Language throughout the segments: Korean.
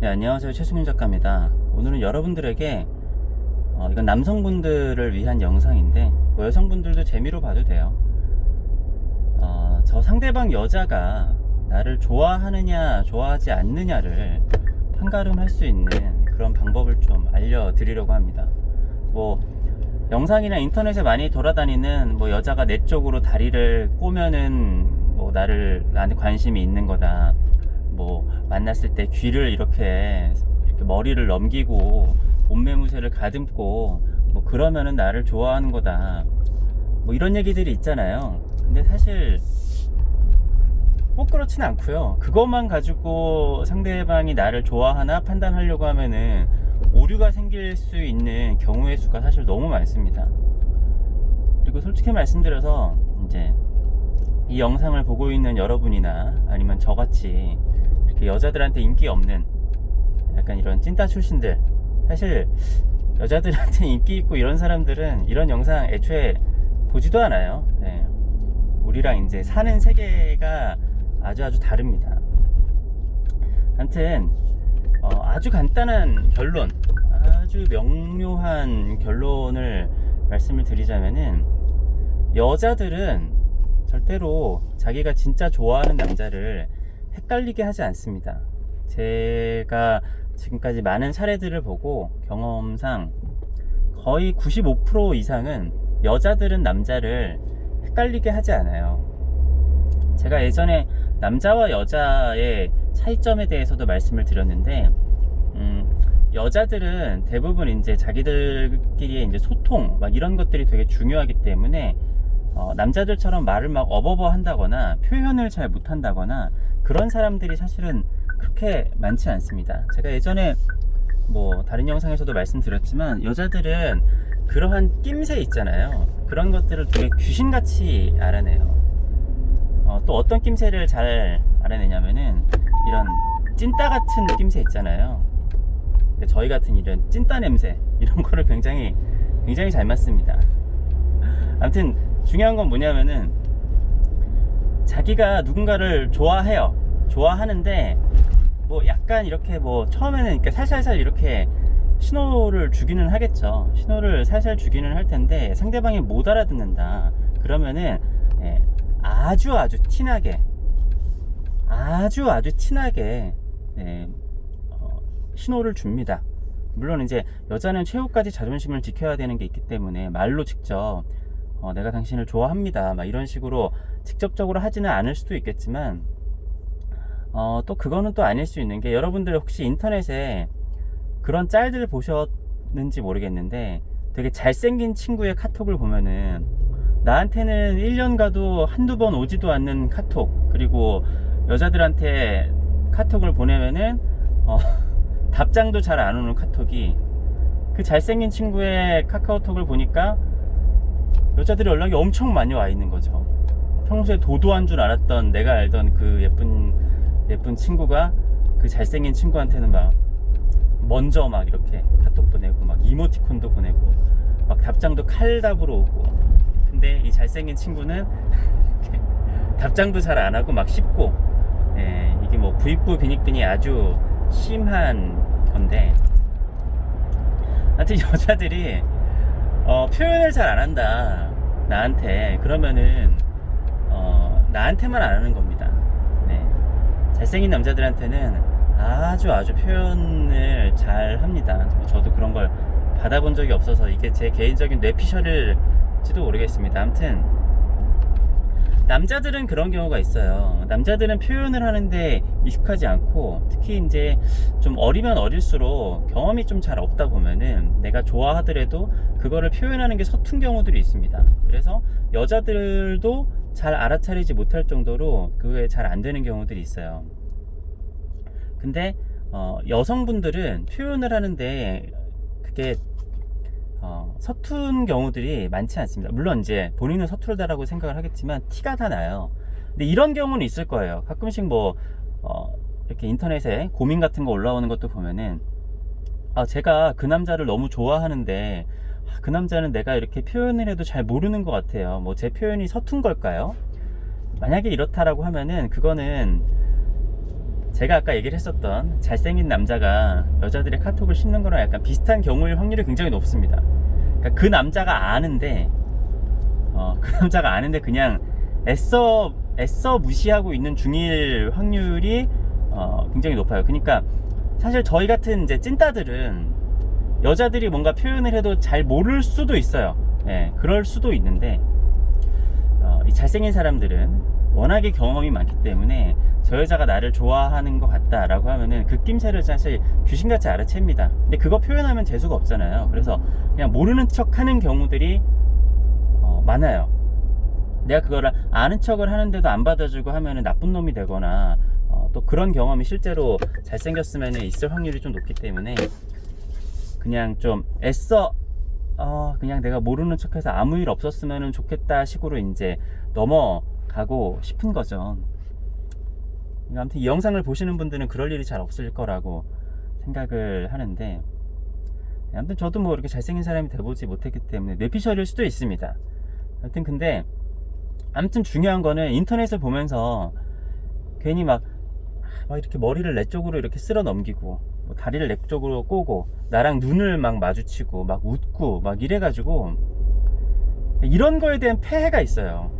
네, 안녕하세요. 최승윤 작가입니다. 오늘은 여러분들에게 어, 이건 남성분들을 위한 영상인데 뭐 여성분들도 재미로 봐도 돼요. 어, 저 상대방 여자가 나를 좋아하느냐 좋아하지 않느냐를 판가름할 수 있는 그런 방법을 좀 알려드리려고 합니다. 뭐 영상이나 인터넷에 많이 돌아다니는 뭐 여자가 내 쪽으로 다리를 꼬면은 뭐 나를 나한테 관심이 있는 거다. 뭐 만났을 때 귀를 이렇게, 이렇게 머리를 넘기고 옷매무새를 가듬고 뭐 그러면은 나를 좋아하는 거다. 뭐 이런 얘기들이 있잖아요. 근데 사실 꼭 그렇진 않고요. 그것만 가지고 상대방이 나를 좋아하나 판단하려고 하면은 오류가 생길 수 있는 경우의 수가 사실 너무 많습니다. 그리고 솔직히 말씀드려서 이제 이 영상을 보고 있는 여러분이나 아니면 저같이 여자들한테 인기 없는 약간 이런 찐따 출신들 사실 여자들한테 인기 있고 이런 사람들은 이런 영상 애초에 보지도 않아요. 네. 우리랑 이제 사는 세계가 아주 아주 다릅니다. 아무튼 어, 아주 간단한 결론, 아주 명료한 결론을 말씀을 드리자면은 여자들은 절대로 자기가 진짜 좋아하는 남자를 헷갈리게 하지 않습니다. 제가 지금까지 많은 사례들을 보고 경험상 거의 95% 이상은 여자들은 남자를 헷갈리게 하지 않아요. 제가 예전에 남자와 여자의 차이점에 대해서도 말씀을 드렸는데, 음, 여자들은 대부분 이제 자기들끼리의 이제 소통, 막 이런 것들이 되게 중요하기 때문에, 어, 남자들처럼 말을 막 어버버 한다거나, 표현을 잘 못한다거나, 그런 사람들이 사실은 그렇게 많지 않습니다. 제가 예전에 뭐 다른 영상에서도 말씀드렸지만 여자들은 그러한 낌새 있잖아요. 그런 것들을 되게 귀신같이 알아내요. 어, 또 어떤 낌새를 잘 알아내냐면은 이런 찐따 같은 낌새 있잖아요. 저희 같은 이런 찐따 냄새 이런 거를 굉장히 굉장히 잘 맡습니다. 아무튼 중요한 건 뭐냐면은 자기가 누군가를 좋아해요. 좋아하는데 뭐 약간 이렇게 뭐 처음에는 이렇게 살살살 이렇게 신호를 주기는 하겠죠. 신호를 살살 주기는 할 텐데 상대방이 못 알아듣는다. 그러면은 예, 아주 아주 티나게 아주 아주 티나게 예, 어, 신호를 줍니다. 물론 이제 여자는 최후까지 자존심을 지켜야 되는 게 있기 때문에 말로 직접 어, 내가 당신을 좋아합니다. 막 이런 식으로 직접적으로 하지는 않을 수도 있겠지만 어, 또 그거는 또 아닐 수 있는 게 여러분들 혹시 인터넷에 그런 짤들 보셨는지 모르겠는데 되게 잘생긴 친구의 카톡을 보면은 나한테는 1년 가도 한두 번 오지도 않는 카톡 그리고 여자들한테 카톡을 보내면은 어, 답장도 잘 안 오는 카톡이 그 잘생긴 친구의 카카오톡을 보니까 여자들이 연락이 엄청 많이 와 있는 거죠. 평소에 도도한 줄 알았던 내가 알던 그 예쁜 예쁜 친구가 그 잘생긴 친구한테는 막 먼저 막 이렇게 카톡 보내고 막 이모티콘도 보내고 막 답장도 칼답으로 오고. 근데 이 잘생긴 친구는 답장도 잘 안 하고 막 씹고. 예, 이게 뭐 부익부 빈익빈이 아주 심한 건데. 하여튼 여자들이 어, 표현을 잘 안 한다 나한테 그러면은 어, 나한테만 안 하는 겁니다. 네. 잘생긴 남자들한테는 아주 아주 표현을 잘 합니다. 저도 그런 걸 받아본 적이 없어서 이게 제 개인적인 뇌피셜일지도 모르겠습니다. 아무튼 남자들은 그런 경우가 있어요. 남자들은 표현을 하는데 익숙하지 않고 특히 이제 좀 어리면 어릴수록 경험이 좀 잘 없다 보면은 내가 좋아하더라도 그거를 표현하는 게 서툰 경우들이 있습니다. 그래서 여자들도 잘 알아차리지 못할 정도로 그게 잘 안 되는 경우들이 있어요. 근데 어, 여성분들은 표현을 하는데 그게 어, 서툰 경우들이 많지 않습니다. 물론 이제 본인은 서툴다라고 생각을 하겠지만 티가 다 나요. 근데 이런 경우는 있을 거예요. 가끔씩 뭐 어, 이렇게 인터넷에 고민 같은 거 올라오는 것도 보면은 아, 제가 그 남자를 너무 좋아하는데 아, 그 남자는 내가 이렇게 표현을 해도 잘 모르는 것 같아요. 뭐 제 표현이 서툰 걸까요? 만약에 이렇다라고 하면은 그거는 제가 아까 얘기를 했었던 잘생긴 남자가 여자들의 카톡을 씹는 거랑 약간 비슷한 경우일 확률이 굉장히 높습니다. 그러니까 그 남자가 아는데 어, 그 남자가 아는데 그냥 애써 애써 무시하고 있는 중일 확률이 어, 굉장히 높아요. 그러니까 사실 저희 같은 이제 찐따들은 여자들이 뭔가 표현을 해도 잘 모를 수도 있어요. 예, 그럴 수도 있는데 어, 이 잘생긴 사람들은 워낙에 경험이 많기 때문에 저 여자가 나를 좋아하는 것 같다라고 하면은 그 낌새를 사실 귀신같이 알아챕니다. 근데 그거 표현하면 재수가 없잖아요. 그래서 그냥 모르는 척 하는 경우들이 어, 많아요. 내가 그거를 아는 척을 하는데도 안 받아주고 하면은 나쁜 놈이 되거나 어, 또 그런 경험이 실제로 잘생겼으면 있을 확률이 좀 높기 때문에 그냥 좀 애써 어, 그냥 내가 모르는 척해서 아무 일 없었으면 좋겠다 식으로 이제 넘어 가고 싶은 거죠. 아무튼 이 영상을 보시는 분들은 그럴 일이 잘 없을 거라고 생각을 하는데 아무튼 저도 뭐 이렇게 잘생긴 사람이 돼보지 못했기 때문에 뇌피셜일 수도 있습니다. 아무튼 근데 아무튼 중요한 거는 인터넷을 보면서 괜히 막, 막 이렇게 머리를 내 쪽으로 이렇게 쓸어 넘기고 뭐 다리를 내 쪽으로 꼬고 나랑 눈을 막 마주치고 막 웃고 막 이래가지고 이런 거에 대한 폐해가 있어요.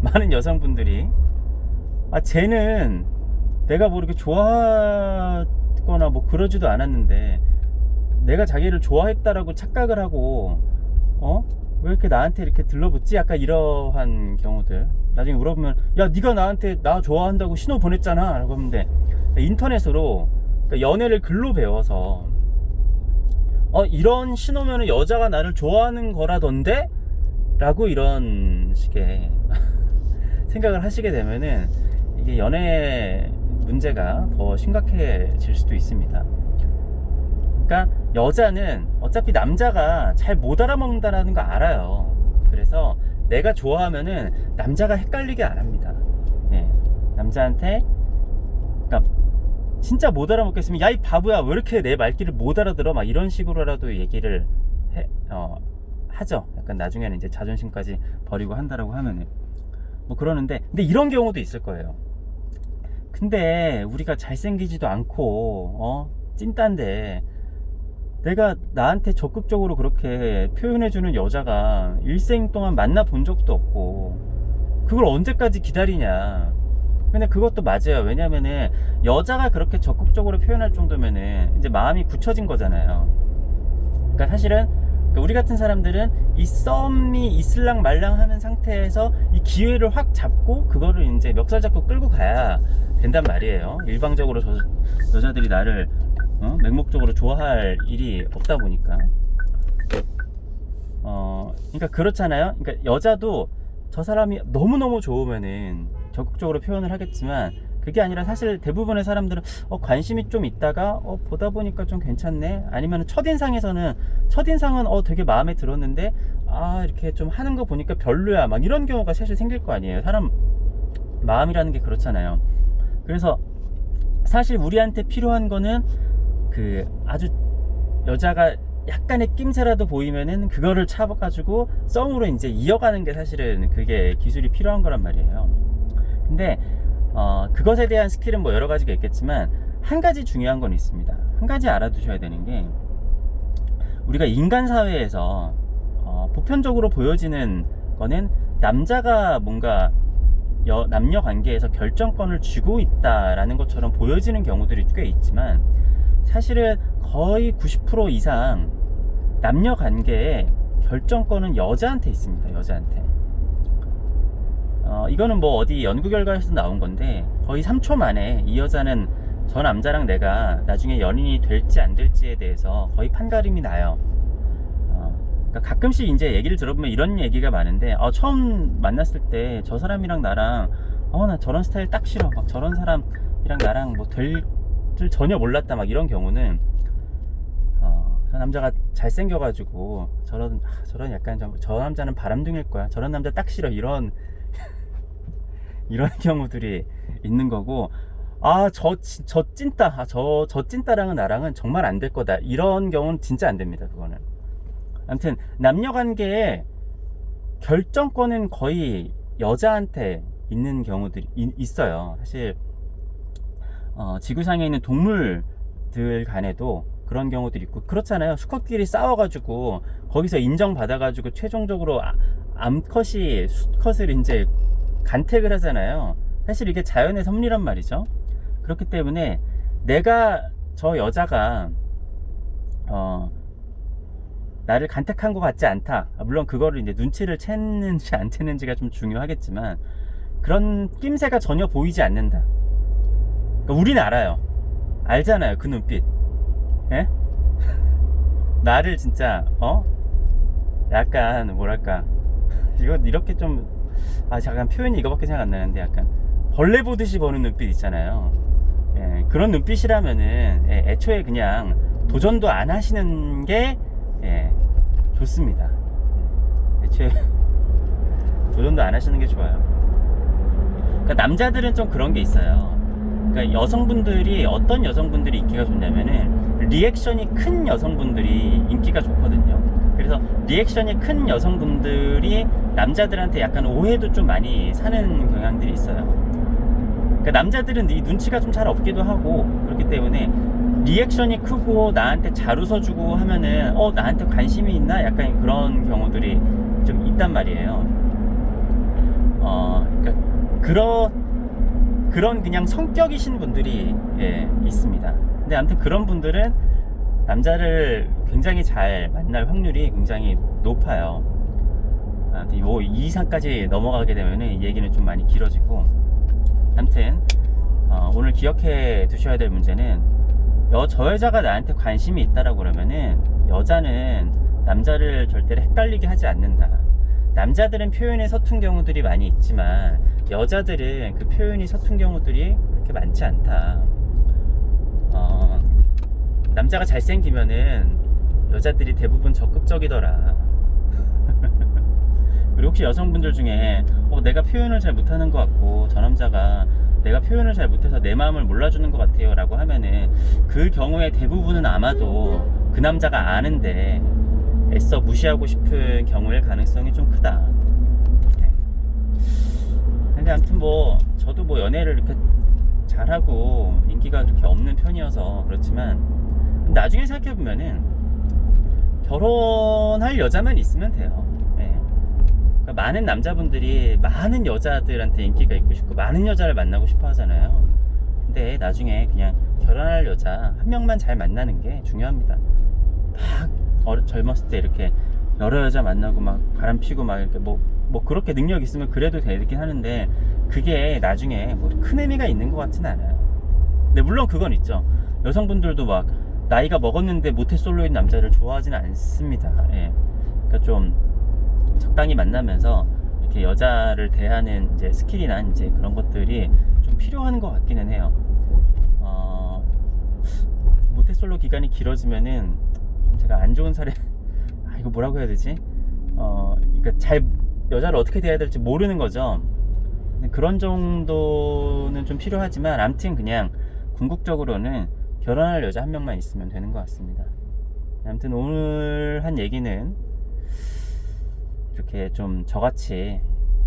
많은 여성분들이 아 쟤는 내가 뭐 이렇게 좋아하거나 뭐 그러지도 않았는데 내가 자기를 좋아했다라고 착각을 하고 어? 왜 이렇게 나한테 이렇게 들러붙지? 약간 이러한 경우들 나중에 물어보면 야 네가 나한테 나 좋아한다고 신호 보냈잖아 라고 하는데 인터넷으로 그러니까 연애를 글로 배워서 어 이런 신호면은 여자가 나를 좋아하는 거라던데? 라고 이런 식의 생각을 하시게 되면은 이게 연애 문제가 더 심각해질 수도 있습니다. 그러니까 여자는 어차피 남자가 잘 못 알아먹는다라는 거 알아요. 그래서 내가 좋아하면은 남자가 헷갈리게 안 합니다. 예. 남자한테 그러니까 진짜 못 알아먹겠으면 야 이 바보야 왜 이렇게 내 말귀를 못 알아들어 막 이런 식으로라도 얘기를 해, 어, 하죠. 약간 나중에는 이제 자존심까지 버리고 한다라고 하면은 뭐 그러는데 근데 이런 경우도 있을 거예요. 근데 우리가 잘생기지도 않고 어? 찐딴데 내가 나한테 적극적으로 그렇게 표현해주는 여자가 일생 동안 만나 본 적도 없고 그걸 언제까지 기다리냐. 근데 그것도 맞아요. 왜냐면은 여자가 그렇게 적극적으로 표현할 정도면은 이제 마음이 굳혀진 거잖아요. 그러니까 사실은 그러니까 우리 같은 사람들은 이 썸이 있을랑 말랑 하는 상태에서 이 기회를 확 잡고 그거를 이제 멱살 잡고 끌고 가야 된단 말이에요. 일방적으로 저, 여자들이 나를 어? 맹목적으로 좋아할 일이 없다 보니까. 어 그러니까 그렇잖아요. 그러니까 여자도 저 사람이 너무너무 좋으면은 적극적으로 표현을 하겠지만 그게 아니라 사실 대부분의 사람들은 어, 관심이 좀 있다가 어, 보다 보니까 좀 괜찮네? 아니면 첫인상에서는 첫인상은 어, 되게 마음에 들었는데 아 이렇게 좀 하는 거 보니까 별로야. 막 이런 경우가 사실 생길 거 아니에요. 사람 마음이라는 게 그렇잖아요. 그래서 사실 우리한테 필요한 거는 그 아주 여자가 약간의 낌새라도 보이면은 그거를 잡아가지고 썸으로 이제 이어가는 게 사실은 그게 기술이 필요한 거란 말이에요. 근데 어, 그것에 대한 스킬은 뭐 여러 가지가 있겠지만 한 가지 중요한 건 있습니다. 한 가지 알아두셔야 되는 게 우리가 인간 사회에서 어, 보편적으로 보여지는 거는 남자가 뭔가 여, 남녀 관계에서 결정권을 쥐고 있다라는 것처럼 보여지는 경우들이 꽤 있지만 사실은 거의 90% 이상 남녀 관계에 결정권은 여자한테 있습니다. 여자한테. 어, 이거는 뭐 어디 연구 결과에서 나온 건데 거의 3초 만에 이 여자는 저 남자랑 내가 나중에 연인이 될지 안 될지에 대해서 거의 판가름이 나요. 어, 그러니까 가끔씩 이제 얘기를 들어보면 이런 얘기가 많은데 어, 처음 만났을 때 저 사람이랑 나랑 어 나 저런 스타일 딱 싫어. 막 저런 사람이랑 나랑 뭐 될 줄 전혀 몰랐다. 막 이런 경우는 어, 저 남자가 잘생겨가지고 저런 아, 저런 약간 좀, 저 남자는 바람둥일 거야. 저런 남자 딱 싫어. 이런 이런 경우들이 있는 거고 아저저 찐따 아, 저, 저 찐따랑은 나랑은 정말 안 될 거다. 이런 경우는 진짜 안 됩니다 그거는. 아무튼 남녀 관계에 결정권은 거의 여자한테 있는 경우들이 이- 있어요. 사실 어, 지구상에 있는 동물들 간에도 그런 경우들이 있고 그렇잖아요. 수컷끼리 싸워가지고 거기서 인정받아가지고 최종적으로 아- 암컷이 수컷을 이제 간택을 하잖아요. 사실 이게 자연의 섭리란 말이죠. 그렇기 때문에 내가 저 여자가 어 나를 간택한 것 같지 않다. 아, 물론 그거를 이제 눈치를 챘는지 안 챘는지가 좀 중요하겠지만 그런 낌새가 전혀 보이지 않는다. 그러니까 우린 알아요. 알잖아요. 그 눈빛. 예? 나를 진짜 어? 약간 뭐랄까 이거 이렇게 좀 아 잠깐 표현이 이거밖에 생각 안 나는데 약간 벌레 보듯이 보는 눈빛 있잖아요. 예, 그런 눈빛이라면은 예, 애초에 그냥 도전도 안 하시는 게 예, 좋습니다. 예, 애초에 도전도 안 하시는 게 좋아요. 그러니까 남자들은 좀 그런 게 있어요. 그러니까 여성분들이 어떤 여성분들이 인기가 좋냐면은 리액션이 큰 여성분들이 인기가 좋거든요. 그래서 리액션이 큰 여성분들이 남자들한테 약간 오해도 좀 많이 사는 경향들이 있어요. 그러니까 남자들은 이 눈치가 좀 잘 없기도 하고 그렇기 때문에 리액션이 크고 나한테 잘 웃어주고 하면은 어 나한테 관심이 있나 약간 그런 경우들이 좀 있단 말이에요. 어 그러니까 그런 그런 그냥 성격이신 분들이 예, 있습니다. 근데 아무튼 그런 분들은 남자를 굉장히 잘 만날 확률이 굉장히 높아요. 아무튼 뭐이 이상까지 넘어가게 되면 이 얘기는 좀 많이 길어지고 아무튼 어, 오늘 기억해 두셔야 될 문제는 여, 저 여자가 나한테 관심이 있다라고 그러면은 여자는 남자를 절대로 헷갈리게 하지 않는다. 남자들은 표현에 서툰 경우들이 많이 있지만 여자들은 그 표현이 서툰 경우들이 그렇게 많지 않다. 어, 남자가 잘생기면은 여자들이 대부분 적극적이더라. 그리고 혹시 여성분들 중에 어, 내가 표현을 잘 못하는 것 같고 저 남자가 내가 표현을 잘 못해서 내 마음을 몰라주는 것 같아요 라고 하면은 그 경우에 대부분은 아마도 그 남자가 아는데 애써 무시하고 싶은 경우일 가능성이 좀 크다 네. 근데 아무튼 뭐 저도 뭐 연애를 이렇게 잘하고 인기가 그렇게 없는 편이어서 그렇지만 나중에 생각해보면은 결혼할 여자만 있으면 돼요 많은 남자분들이 많은 여자들한테 인기가 있고 싶고 많은 여자를 만나고 싶어 하잖아요. 근데 나중에 그냥 결혼할 여자 한 명만 잘 만나는 게 중요합니다. 막 어려- 젊었을 때 이렇게 여러 여자 만나고 막 바람 피고 막 이렇게 뭐, 뭐 그렇게 능력 있으면 그래도 되긴 하는데 그게 나중에 뭐 큰 의미가 있는 것 같진 않아요. 근데 물론 그건 있죠. 여성분들도 막 나이가 먹었는데 모태솔로인 남자를 좋아하지는 않습니다. 예. 그러니까 좀 적당히 만나면서 이렇게 여자를 대하는 이제 스킬이나 이제 그런 것들이 좀 필요한 것 같기는 해요. 어, 모태솔로 기간이 길어지면은 좀 제가 안 좋은 사례, 아, 이거 뭐라고 해야 되지? 어, 그러니까 잘 여자를 어떻게 대해야 될지 모르는 거죠. 그런 정도는 좀 필요하지만 아무튼 그냥 궁극적으로는 결혼할 여자 한 명만 있으면 되는 것 같습니다. 아무튼 오늘 한 얘기는 이렇게 좀 저같이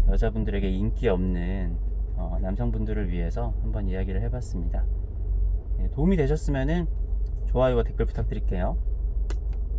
여자분들에게 인기 없는 어, 남성분들을 위해서 한번 이야기를 해봤습니다. 네, 도움이 되셨으면 좋아요와 댓글 부탁드릴게요.